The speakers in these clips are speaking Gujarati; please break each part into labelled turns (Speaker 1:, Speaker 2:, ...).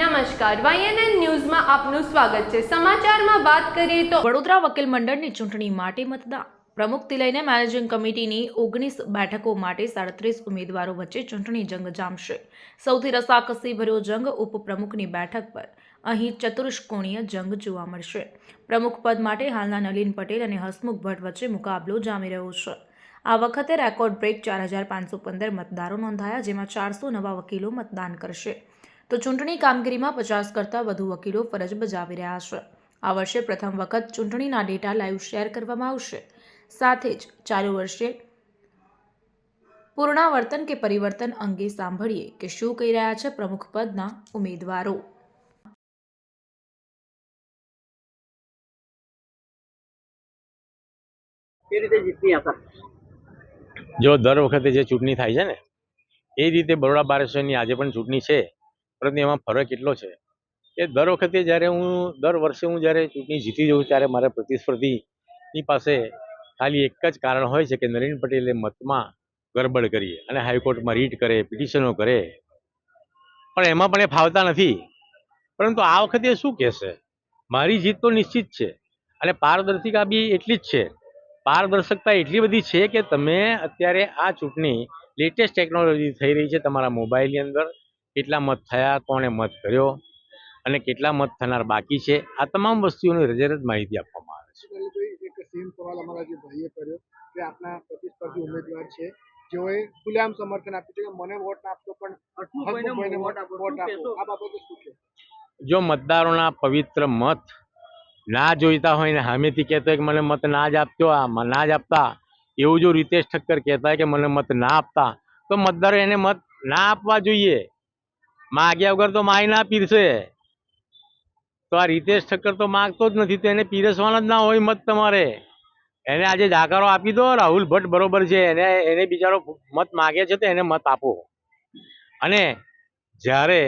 Speaker 1: નમસ્કાર વાયએનએન ન્યૂઝમાં આપનું સ્વાગત છે. સમાચારમાં વાત કરીએ તો
Speaker 2: વડોદરા વકીલ મંડળની ચૂંટણી માટે મતદાન. પ્રમુખથી લઈને મેનેજિંગ કમિટીની ઓગણીસ બેઠકો માટે સાડત્રીસ ઉમેદવારો વચ્ચે ચૂંટણી જંગ જામશે. સૌથી રસાકસી ભર્યો જંગ ઉપપ્રમુખની બેઠક પર. અહીં ચતુષ્કોણીય જંગ જોવા મળશે. પ્રમુખ પદ માટે હાલના નલિન પટેલ અને હસમુખ ભટ્ટ વચ્ચે મુકાબલો જામી રહ્યો છે. આ વખતે રેકોર્ડ બ્રેક ચાર હજાર પાંચસો પંદર મતદારો નોંધાયા, જેમાં ચારસો નવા વકીલો મતદાન કરશે. તો ચૂંટણી કામગીરીમાં પચાસ કરતાં વધુ વકીલો ફરજ બજાવી રહ્યા છે. આ વર્ષે પ્રથમ વખત ચૂંટણીના ડેટા લાઈવ શેર કરવામાં આવશે. સાથે જ ચાલુ વર્ષે પૂર્ણાવર્તન કે પરિવર્તન અંગે સાંભળીએ કે શું કહી રહ્યા છે પ્રમુખ પદના ઉમેદવારો.
Speaker 3: જો દર વખતે જે ચૂંટણી થાય છે ને એ રીતે બરોડા બાર આજે પણ ચૂંટણી છે. પરંતુ એમાં ફરક એટલો છે કે દર વખતે જ્યારે હું દર વર્ષે હું જ્યારે ચૂંટણી જીતી જઉં ત્યારે મારા પ્રતિસ્પર્ધીની પાસે ખાલી એક જ કારણ હોય છે કે નરેન પટેલે મતમાં ગરબડ કરી અને હાઈકોર્ટમાં રીટ કરે, પિટિશનો કરે. પણ એમાં પણ એ ફાવતા નથી. પરંતુ આ વખતે શું કહેશે? મારી જીત તો નિશ્ચિત છે અને પારદર્શિકા બી એટલી જ છે. પારદર્શકતા એટલી બધી છે કે તમે અત્યારે આ ચૂંટણી લેટેસ્ટ ટેકનોલોજી થઈ રહી છે તમારા મોબાઈલની અંદર. કેટલા મત થયા કોણે મત કર્યો અને કેટલા મત થનાર બાકી છે આ તમામ વસ્તુઓની રજરજ માહિતી આપવામાં આવે છે
Speaker 4: સેમ સવાલ અમારા જે ભાઈએ કર્યો કે આપના પ્રતિસ્પર્ધી ઉમેદવાર છે જેઓએ ખુલ્લેઆમ સમર્થન આપ્યું છે કે મને વોટ આપતો પણ
Speaker 5: હસમુખભાઈને
Speaker 4: હસમુખભાઈને
Speaker 5: વોટ આપો.
Speaker 4: વોટ
Speaker 5: શું
Speaker 4: આપો
Speaker 5: કહેશો?
Speaker 4: આ બાબતે શું છે
Speaker 3: જો મતદારોના પવિત્ર મત ના જોઈતા હોય ને સામેથી કહેતો કે મને મત ના જ આપતો આ ના જ આપતા એવું જો રીતેશ ઠક્કર કહેતા કે મને મત ના આપતા તો મતદારો એને મત ના આપવા જોઈએ માગ્યા વગર તો માય ના પીરશે તો આ રીતેશ ઠક્કર તો માગતો જ નથી, તો એને પીરસવાના જ ના હોય મત તમારે. એને આજે જાકારો આપી દો, રાહુલ ભટ્ટ બરોબર છે, એને એને બિચારો મત માગે છે તો એને મત આપો. અને જ્યારે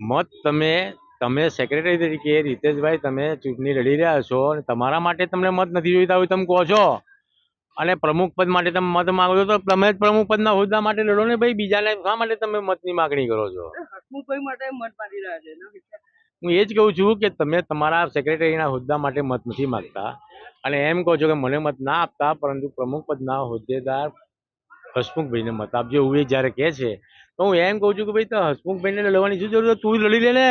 Speaker 3: મત તમે તમે સેક્રેટરી તરીકે, રીતેશભાઈ, તમે ચૂંટણી લડી રહ્યા છો અને તમારા માટે તમને મત નથી જોઈતા હોય, તમે કહો છો. અને પ્રમુખ પદ માટે તમે મત માંગો છો તો તમે જ પ્રમુખ પદના હોદ્દા માટે લડો ને ભાઈ. બીજાને શા માટે તમે મતની માગણી કરો છો?
Speaker 5: મત
Speaker 3: હું એ જ કહું છું કે તમે તમારા સેક્રેટરીના હોદ્દા માટે મત નથી માગતા. અને એમ કહો છો કે મને મત ના આપતા પરંતુ પ્રમુખ પદના હોદ્દેદાર હસમુખભાઈને મત આપજો. એવું એ જ્યારે કહે છે તો હું એમ કહું છું કે ભાઈ તો હસમુખભાઈને લડવાની શું જરૂર છે? તું જ લડી લે ને.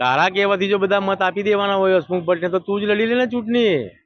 Speaker 3: તારા કહેવાથી જો બધા મત આપી દેવાના હોય હસમુખ ભટ્ટને તો તું જ લડી લે ને ચૂંટણી.